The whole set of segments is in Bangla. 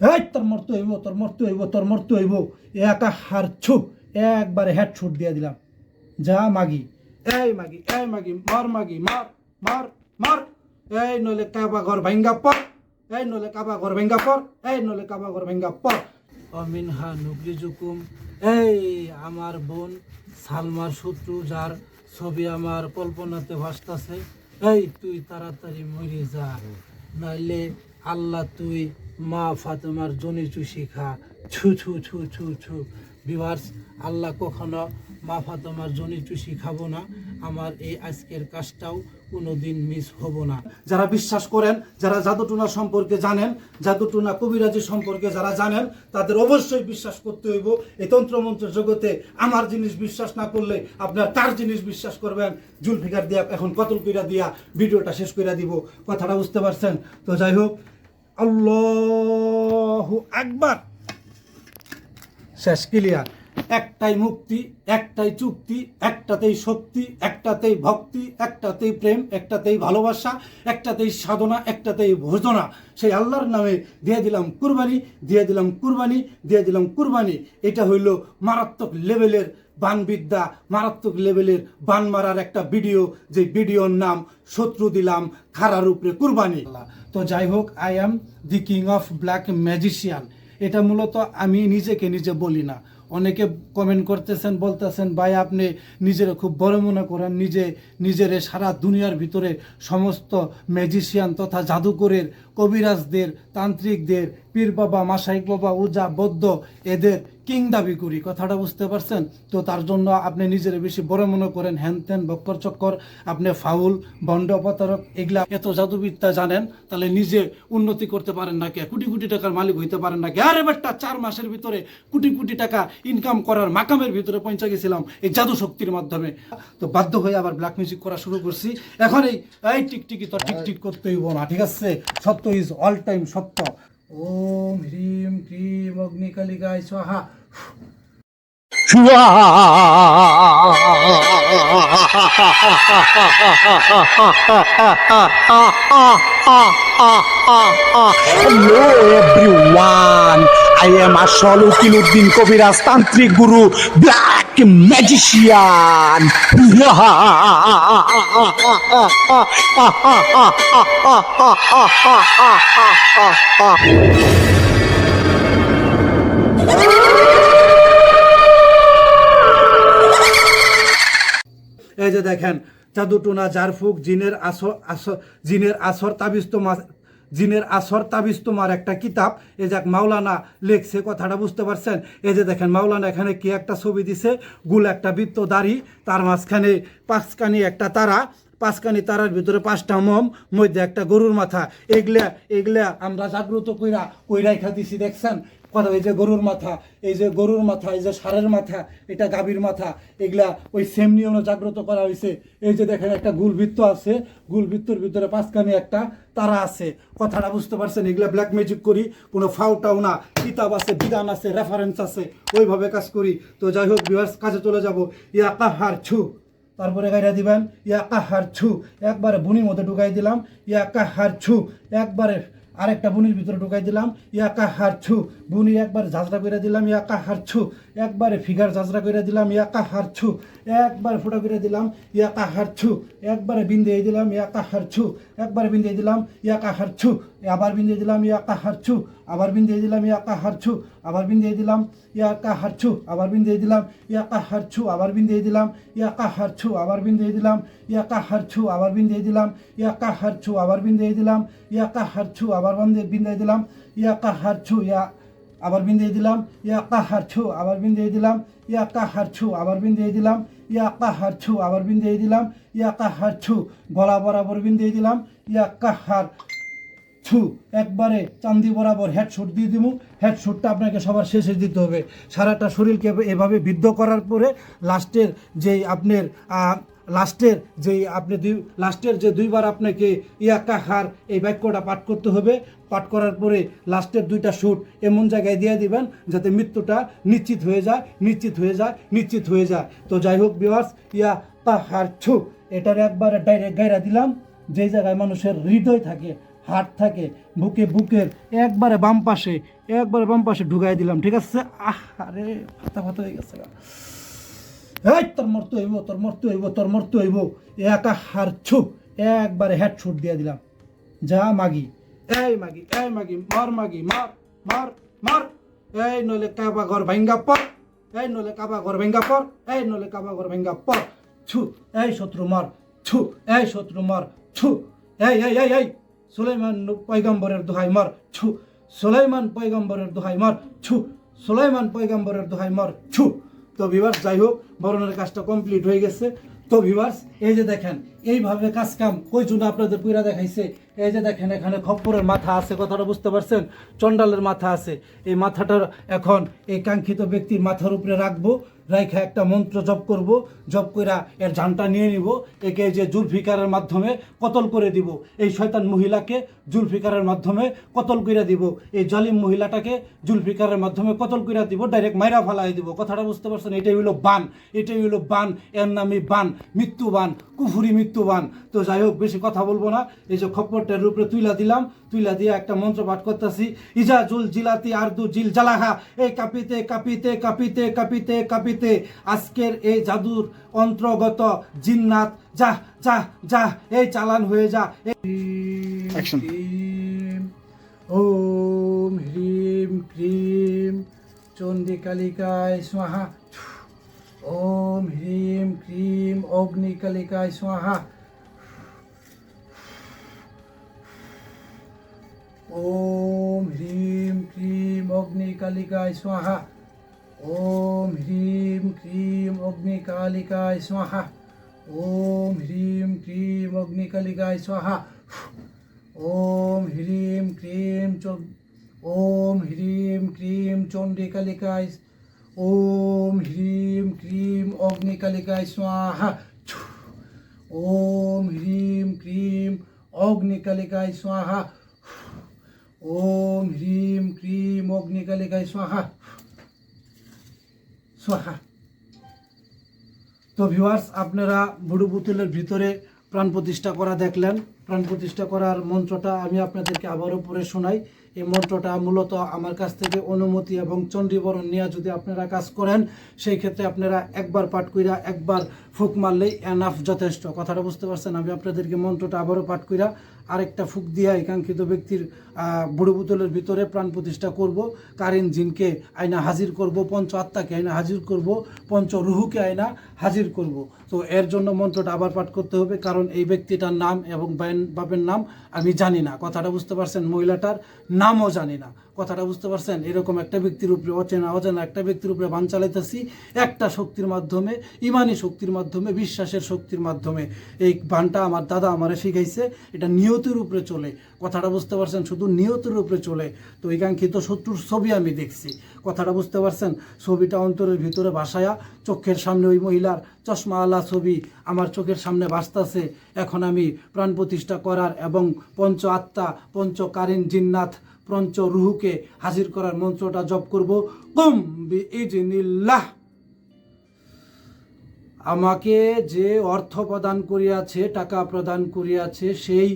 এই, তোর মরতে হইব, তোর মরতে হইব, তোর মরতে হইব। একা হার ছুপ একবারে হেড ছুট দিয়ে দিলাম। যা মাগি। এই মাগি এই মাগি, মার মাগি, মার মার মার। এই নলে কাবা ঘর ভাঙ্গা পর, এই নলে কাবা ঘর ভাঙ্গা পর, এই নলে কাবা ঘর ভাঙ্গা পর। অমিনহা নুগলি জুকুম, এই আমার বোন সালমার শত্রু, যার ছবি আমার কল্পনাতে ভাসতাছে। এই, তুই তাড়াতাড়ি মরে যা, নাইলে আল্লাহ তুই, মা ফাতেমার জনি চুষি খা। ছু ছু ছু ছু ছু। বিভার্স, আল্লাহ কখনো মা ফাতেমার জনি চুষি খাব না। আমার এই আজকের কাজটাও কোনোদিন মিস হব না। যারা বিশ্বাস করেন, যারা জাদুটুনা সম্পর্কে জানেন, জাদুটুনা কবিরাজি সম্পর্কে যারা জানেন, তাদের অবশ্যই বিশ্বাস করতে হইব। এই তন্ত্রমন্ত্র জগতে আমার জিনিস বিশ্বাস না করলে আপনার তার জিনিস বিশ্বাস করবেন? জুলফিকার দিয়া, এখন কতল কইরা দিয়া ভিডিওটা শেষ কইরা দিব। কথাটা বুঝতে পারছেন? তো যাই হোক আল্লাহ আকবার। শেষ ক্লিয়ার। একটাই মুক্তি, একটাই চুক্তি, একটাতেই শক্তি, একটাতেই ভক্তি, একটাতেই প্রেম, একটাতেই ভালোবাসা, একটাতেই সাধনা, একটাতেই ভোজনা। সেই আল্লাহর নামে দিয়ে দিলাম কুরবানি, দিয়ে দিলাম কুরবানি, দিয়ে দিলাম কুরবানি। এটা হইল মারাত্মক লেভেলের বানবিদ্যা, মারাত্মক লেভেলের বান মারার একটা ভিডিও। যে ভিডিওর নাম, শত্রু দিলাম খারার উপরে কুরবানি। তো যাই হোক I am the king of black magician এটা মূলত আমি নিজেকে নিজে বলি না। অনেকে কমেন্ট করতেছেন, বলতেছেন, ভাই, আপনি নিজের খুব বড় মনে করেন। নিজে, নিজের সারা দুনিয়ার ভিতরে সমস্ত ম্যাজিশিয়ান তথা জাদুকরের কবিরাজদের, তান্ত্রিকদের, পীর বাবা, মাসাইক বাবা, উজা, বৌদ্ধ এদের কিং দাবি করি। কথাটা বুঝতে পারছেন? তো তার জন্য আপনি নিজের বেশি বড় মনে করেন হ্যান ত্যান বক্কর চক্কর, আপনি ফাউল, বন্ড, অপতারক, এগুলা এত জাদুবিদ্যা জানেন, তাহলে নিজে উন্নতি করতে পারেন না কে? কোটি কোটি টাকার মালিক হইতে পারেন না কে? আরে বেটা, চার মাসের ভিতরে কোটি কোটি টাকা ইনকাম করার মাকামের ভিতরে পৌঁছে গেছিলাম এই জাদু শক্তির মাধ্যমে। তো বাধ্য হয়ে আবার ব্ল্যাক মিউজিক করা শুরু করছি। এখন এই টিকটিকি তো টিকটিক করতেই না, ঠিক আছে? সত্য ইজ অল টাইম সত্য। ওম হ্রিম ক্রিম অগ্নিকালিকায় স্বাহা। Hello everyone, আই এম আসল উকিল উদ্দিন কবিরাজ তান্ত্রিক গুরু ব্ল্যাক ম্যাজিশিয়ান এই যে দেখেন, চাদু টুনা, জারফুক, জিনের আসর আসর জিনের আসর, তাবিজ তো জিনের আসর তাবিজ তোমার একটা কিতাব। এ যাক, মাওলানা লেখছে, কথাটা বুঝতে পারছেন? এই যে দেখেন, মাওলানা এখানে কি একটা ছবি দিছে? গুল একটা বৃত্ত দাড়ি, তার মাঝখানে পাঁচকানি একটা তারা। পাঁচকানি তারার ভিতরে পাঁচটা মম, মধ্যে একটা গরুর মাথা। এগুলা এগুলা আমরা জাগ্রত কইরা কইরাই খাদিছি দেখছেন? কথা এই যে গরুর মাথা, এই যে গরুর মাথা, এই যে সারের মাথা, এটা গাভীর মাথা, এগুলা ওই সেম নিয়মে জাগ্রত করা হয়েছে এই যে দেখেন একটা গুলবৃত্ত আছে, গুলবৃত্তর ভিতরে পাঁচখানি একটা তারা আছে। কথাটা বুঝতে পারছেন? এগুলা ব্ল্যাক ম্যাজিক করি, কোনো ফাউটাও না। কিতাব আছে, বিধান আছে রেফারেন্স আছে, ওইভাবে কাজ করি। তো যাই হোক বিভার্স কাজে চলে যাব। ইয়া কাহার ছু। তারপরে গাইরা দিবেন, ইয়া কাহার ছু। একবারে বুনির মধ্যে ঢুকাই দিলাম, ইয়া কাহার ছু। একবারে আরেকটা বুনির ভিতরে ঢুকাই দিলাম। ইয়াকা হারছু বুনি একবার ঝাঁচড়া করে দিলাম ইয়াকা হারছু একবারে ফিগার ঝাঁঝরা করে দিলাম ইয়া কাহার ছু একবারে ফোটা করে দিলাম ইয়া কাহার ছু একবারে বিন্দিয়ে দিলাম ইয়া কাহার ছু একবারে বিন্দিয়ে দিলাম ইয়া কাহার ছু আবার বিন্দিয়ে দিলাম ইয়া কাহার ছু আবার বিন্দিয়ে দিলাম ইয়া কাহার ছু আবার বিন্দিয়ে দিলাম ইয়া কাহার ছু আবার বিন্দিয়ে দিলাম ইয়া কাহার ছু আবার বিন্দিয়ে দিলাম ইয়া কাহার ছু আবার বিন্দিয়ে দিলাম ইয়া কাহার ছু আবার বিন্দিয়ে দিলাম ইয়া কাহার ছু আবার বিন্দিয়ে দিলাম ইয়া কাহার ছু আবার বিন্দিয়ে দিলাম ইয়া কাহার ছু ইয়া আবার বিন দিয়ে দিলাম, ইয়া আক্কা হারছু আবার বিন দিয়ে দিলাম, ইয়া আক্কা হারছু আবার বিন দিয়ে দিলাম, ইয়া আক্কা হারছু আবার বিন দিয়ে দিলাম, ইয়া আক্কা হারছু গলা বরাবর বিন দিয়ে দিলাম, ইয়া আক্কা হার ছু একবারে চান্দি বরাবর হেড শুট দিয়ে দিব হেড শুটটা আপনাকে সবার শেষে দিতে হবে। সারাটা শরীরকে এভাবে বিদ্ধ করার পরে লাস্টের যেই আপনার লাস্টের যেই আপনি দুই, লাস্টের যে দুইবার আপনাকে ইয়া কাহার এই বাক্যটা পাঠ করতে হবে, পাঠ করার পরে লাস্টের দুইটা শুট এমন জায়গায় দিয়ে দিবেন যাতে মৃত্যুটা নিশ্চিত হয়ে যায়, নিশ্চিত হয়ে যায়, নিশ্চিত হয়ে যায়। তো যাই হোক বিভার্স ইয়া কাহার ছু, এটার একবারে ডাইরেক্ট গাইরা দিলাম। যেই জায়গায় মানুষের হৃদয় থাকে হাট থাকে, বুকে বুকের একবারে বাম পাশে, একবারে বাম পাশে ঢুকাই দিলাম, ঠিক আছে? আহ আরে ফাতা ফাতা হয়ে গেছে। এই, তোর মরতে হইব, তোর মরতে হইব, তোর মরতে হইব। একা হার ছু একবারে হেড ছুট দিয়ে দিলাম। যা মাগি। এই মাগি এই মাগি, মার মাগি, মার মার মার। এই নলে কাবা ঘর ভাঙ্গা পর, এই নলে কাবা ঘর ভাঙ্গা পর, এই নলে কাবা ঘর ভাঙ্গা পর। ছু এই শত্রু মার ছু এই শত্রু মার ছু এই এই এই এই, সুলাইমান পয়গম্বরের দোহাই মার ছু সুলাইমান পয়গম্বরের দোহাই মার ছু সুলাইমান পয়গম্বরের দোহাই মার ছু তো ভিভার্স যাই হোক, বরণের কাজটা কমপ্লিট হয়ে গেছে। তো ভিভার্স এই যে দেখেন, এইভাবে কাজ কাম কই জন্য আপনাদের পুরা দেখাইছে? এই যে দেখেন, এখানে খপ্পরের মাথা আছে, কথাটা বুঝতে পারছেন? চন্ডালের মাথা আছে। এই মাথাটার এখন এই কাঙ্ক্ষিত ব্যক্তির মাথার উপরে রাখব। রাইখা একটা মন্ত্র জপ করব, জপ কইরা এর জানটা নিয়ে নিব, একে যে জুলফিকারের মাধ্যমে কতল করে দিব, এই শয়তান মহিলাকে জুলফিকারের মাধ্যমে কতল করে দিব, এই জালিম মহিলাটাকে জুলফিকারের মাধ্যমে কতল করে দিব, ডাইরেক্ট মাইরা ফালাই দিব। কথাটা বুঝতে পারছেন? এটাই হইল বান, এটাই হইল বান, এর নামই বান মৃত্যু বান কুফুরি মৃত্যু বান তো যাই হোক, বেশি কথা বলব না, এই যে খপ্পরটার উপরে তুইলা দিলাম, তুইলা দিয়ে একটা মন্ত্র পাঠ করতেছি, ইজা জুল জিলাতি আরদু জিল জালাহা এই কাপিতে কাপিতে কাপিতে কাপিতে কাপিতে আজকের এই জাদুর অন্তর্গত জিন্নাত যা যা যা এই চালান হয়ে যা। ওম হ্রিম ক্রিম চণ্ডী কালিকায় স্বাহা। ওম হ্রিম ক্রিম অগ্নি কালিকায় স্বাহা। ওম হ্রিম ক্রিম অগ্নি কালিকায় স্বাহা। ওম হ্রিম ক্রিম অগ্নি কালিকায় স্বাহা ওম হ্রিম ক্রিম অগ্নি কালিকায় স্বাহা ওম হ্রিম ক্রিম চ- ওম হ্রিম ক্রিম চণ্ডী কালিকায় ওম হ্রিম ক্রিম অগ্নি কালিকায় স্বাহা ওম হ্রিম ক্রিম অগ্নি কালিকায় স্বাহা স্বাহা তো ভিউয়ার্স আপনারা বুড়ু পুতুলের ভিতরে প্রাণ প্রতিষ্ঠা করা দেখলেন। প্রাণ প্রতিষ্ঠা করার মন্ত্রটা আমি আপনাদেরকে আবারও পরে শোনাই। এই মন্ত্রটা মূলত আমার কাছ থেকে অনুমতি এবং চণ্ডীবরণ নিয়ে যদি আপনারা কাজ করেন, সেই ক্ষেত্রে আপনারা একবার পাঠ কইরা একবার ফুক মারলেই এনাফ যথেষ্ট। কথাটা বুঝতে পারছেন? আমি আপনাদেরকে মন্ত্রটা আবারও পাঠ কইরা আরেকটা ফুক দিয়া একাঙ্ক্ষিত ব্যক্তির বুড়ো পুতুলের ভিতরে প্রাণ প্রতিষ্ঠা করব। কারিন জিনকে আয়না হাজির করব, পঞ্চ আত্মাকে আয়না হাজির করব, পঞ্চ রুহুকে আয়না হাজির করব। তো এর জন্য মন্ত্রটা আবার পাঠ করতে হবে, কারণ এই ব্যক্তিটার নাম এবং বাপের নাম আমি জানি না। কথাটা বুঝতে পারছেন মহিলাটার? নামও জানি না। কথাটা বুঝতে পারছেন? এরকম একটা ব্যক্তির উপরে অচেনা অচেনা একটা ব্যক্তির উপরে বান চালাইতেছি, একটা শক্তির মাধ্যমে, ইমানি শক্তির মাধ্যমে, বিশ্বাসের শক্তির মাধ্যমে। এই বানটা আমার দাদা আমারে শিখাইছে, এটা নিয়তের উপরে চলে। কথাটা বুঝতে পারছেন? শুধু নিয়তের উপরে চলে। তো এই কাঙ্ক্ষিত শত্রুর ছবি আমি দেখছি। কথাটা বুঝতে পারছেন? ছবিটা অন্তরের ভিতরে ভাসায়া, চোখের সামনে ওই মহিলার চশমা আলা ছবি আমার চোখের সামনে ভাসতাছে। এখন আমি প্রাণ প্রতিষ্ঠা করার এবং পঞ্চ আত্মা পঞ্চ কারিন জিন্নাথ পঞ্চ রুহুকে হাজির করার মন্ত্রটা জপ করব। কুম বি ইজনিল্লাহ আমাকে যে অর্থ প্রদান করিয়াছে, টাকা প্রদান করিয়াছে, সেই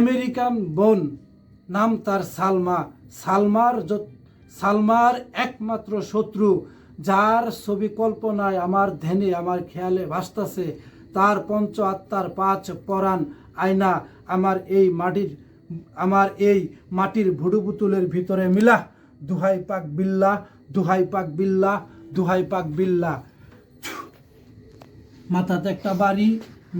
আমেরিকান বোন নাম তার সালমা। সালমার সালমার একমাত্র শত্রু, যার ছবি কল্পনায় আমার ধ্যানে, আমার খেয়ালে ভাসতাছে, তার পঞ্চ আত্মার পাঁচ পরাণ আয়না, আমার এই মাটির আমার এই মাটির ভুডু পুতুলের ভিতরে মিলা, দুহাই পাক বিল্লা, দুহাই পাক বিল্লা, দুহাই পাক বিল্লা। মাথাতে একটা বাড়ি,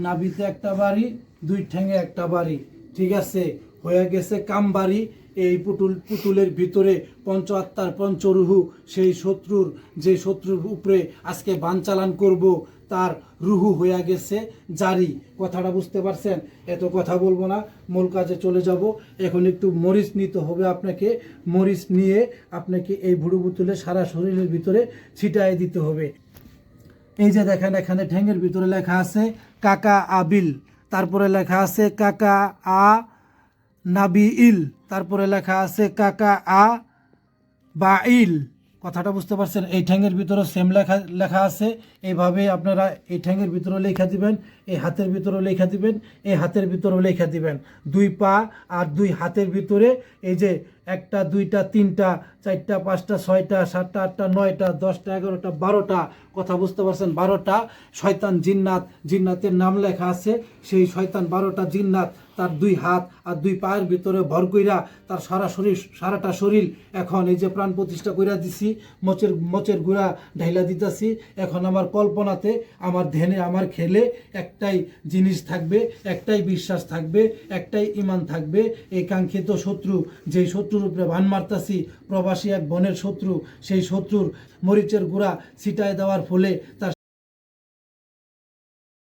নাভিতে একটা বাড়ি, দুই ঠ্যাঙে একটা বাড়ি। ঠিক আছে, হয়ে গেছে কাম বাড়ি এই পুতুল, পুতুলের ভিতরে পঞ্চ আত্মার পঞ্চরুহু, সেই শত্রুর, যে শত্রুর উপরে আজকে বানচালান করব, তার রুহু হয়ে গেছে জারি। কথাটা বুঝতে পারছেন? এত কথা বলব না, মূল কাজে চলে যাব। এখন একটু মরিচ নিতে হবে আপনাকে। মরিচ নিয়ে আপনাকে এই ভুড়ু পুতুলে সারা শরীরের ভিতরে ছিটায় দিতে হবে। এই যে দেখেন, এখানে ঠ্যাঙের ভিতরে লেখা আছে, কাকা আবিল। তারপরে লেখা আছে, কাকা আ নাবি ইল। তারপরে লেখা আছে কাকা আ বা ইল। কথাটা বুঝতে পারছেন? এই ঠ্যাংয়ের ভিতরে সেম লেখা লেখা আছে এইভাবে আপনারা এই ঠ্যাঙের ভিতরেও লেখা দিবেন, এই হাতের ভিতরেও লেখা দিবেন, এই হাতের ভিতরেও লেখা দিবেন। দুই পা আর দুই হাতের ভিতরে এই যে একটা, দুইটা, তিনটা, চারটা, পাঁচটা, ছয়টা, সাতটা, আটটা, নয়টা, দশটা, এগারোটা, বারোটা, কথা বুঝতে পারছেন? বারোটা শয়তান জিন্নাত, জিন্নাতের নাম লেখা আছে। সেই শয়তান বারোটা জিন্নাত তার দুই হাত আর দুই পায়ের ভিতরে ভর কইরা তার সারা শরীর, সারাটা শরীর এখন এই যে প্রাণ প্রতিষ্ঠা কইরা দিছি, মোচের মোচের গুড়া ঢাইলা দিতাছি। এখন আমার কল্পনাতে আমার ধ্যানে, আমার খেলে একটাই জিনিস থাকবে, একটাই বিশ্বাস থাকবে, একটাই ইমান থাকবে। এই কাঙ্ক্ষিত শত্রু, যেই শত্রুর উপরে বান প্রবাসী এক বনের শত্রু, সেই শত্রুর মরিচের গুঁড়া ছিটায় দেওয়ার ফলে তার